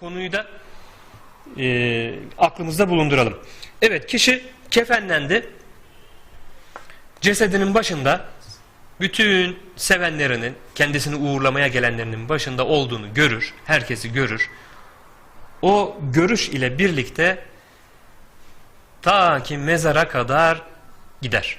Konuyu da e, aklımızda bulunduralım. Evet kişi kefenlendi. Cesedinin başında bütün sevenlerinin, kendisini uğurlamaya gelenlerinin başında olduğunu görür. Herkesi görür. O görüş ile birlikte ta ki mezara kadar gider.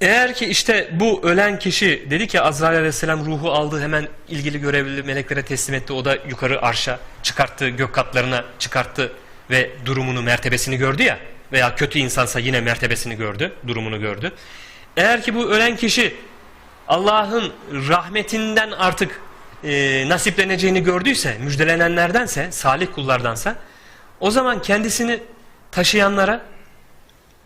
Eğer ki işte bu ölen kişi dedi ki Azrail aleyhisselam ruhu aldı hemen ilgili görevli meleklere teslim etti. O da yukarı arşa çıkarttı, gök katlarına çıkarttı ve durumunu, mertebesini gördü ya. Veya kötü insansa yine mertebesini gördü, durumunu gördü. Eğer ki bu ölen kişi Allah'ın rahmetinden artık e, nasipleneceğini gördüyse, müjdelenenlerdense, salih kullardansa o zaman kendisini taşıyanlara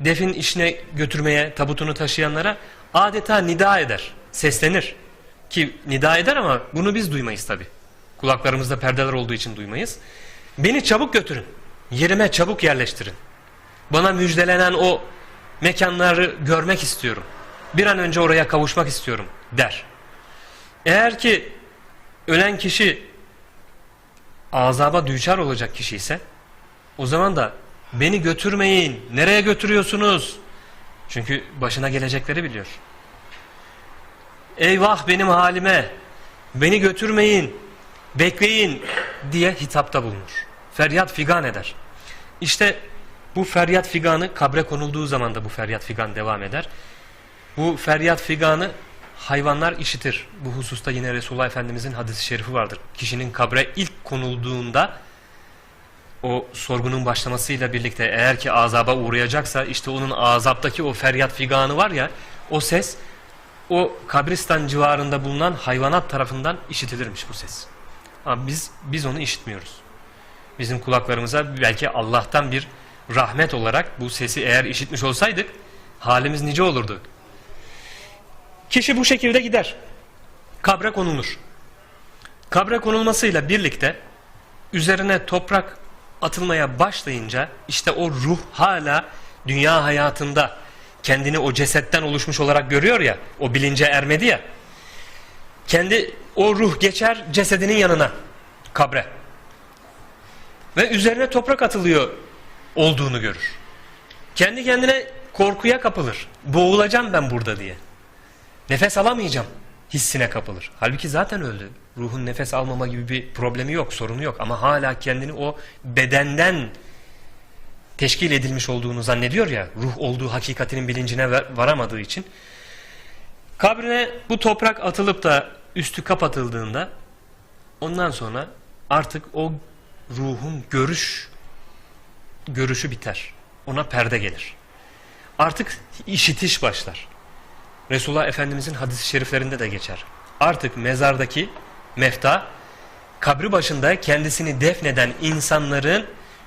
defin işine götürmeye, tabutunu taşıyanlara adeta nida eder, seslenir. Ki nida eder ama bunu biz duymayız tabi. Kulaklarımızda perdeler olduğu için duymayız. Beni çabuk götürün, yerime çabuk yerleştirin. Bana müjdelenen o mekanları görmek istiyorum. Bir an önce oraya kavuşmak istiyorum der. Eğer ki ölen kişi azaba düçar olacak kişi ise o zaman da beni götürmeyin. Nereye götürüyorsunuz? Çünkü başına gelecekleri biliyor. Eyvah benim halime. Beni götürmeyin. Bekleyin diye hitapta bulunur. Feryat figan eder. İşte bu feryat figanı kabre konulduğu zaman da bu feryat figan devam eder. Bu feryat figanı hayvanlar işitir. Bu hususta yine Resulullah Efendimizin hadisi şerifi vardır. Kişinin kabre ilk konulduğunda o sorgunun başlamasıyla birlikte eğer ki azaba uğrayacaksa işte onun azaptaki o feryat figanı var ya o ses o kabristan civarında bulunan hayvanat tarafından işitilirmiş bu ses. Ama biz biz onu işitmiyoruz. Bizim kulaklarımıza belki Allah'tan bir rahmet olarak bu sesi eğer işitmiş olsaydık halimiz nice olurdu. Kişi bu şekilde gider. Kabre konulur. Kabre konulmasıyla birlikte üzerine toprak atılmaya başlayınca işte o ruh hala dünya hayatında kendini o cesetten oluşmuş olarak görüyor ya, o bilince ermedi ya. Kendi o ruh geçer cesedinin yanına, kabre. Ve üzerine toprak atılıyor olduğunu görür. Kendi kendine korkuya kapılır. Boğulacağım ben burada diye. Nefes alamayacağım hissine kapılır. Halbuki zaten öldü. Ruhun nefes almama gibi bir problemi yok, sorunu yok. Ama hala kendini o bedenden teşkil edilmiş olduğunu zannediyor ya, ruh olduğu hakikatinin bilincine varamadığı için. Kabrine bu toprak atılıp da üstü kapatıldığında ondan sonra artık o ruhun görüş görüşü biter. Ona perde gelir. Artık işitiş başlar. Resulullah Efendimizin hadis-i şeriflerinde de geçer. Artık mezardaki mefta kabri başında kendisini defneden insanların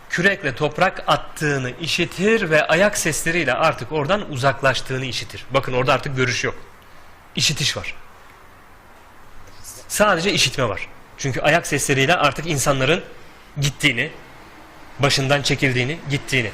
kürekle toprak attığını işitir ve ayak sesleriyle artık oradan uzaklaştığını işitir. Bakın orada artık görüş yok. İşitiş var. Sadece işitme var. Çünkü ayak sesleriyle artık insanların gittiğini, başından çekildiğini, gittiğini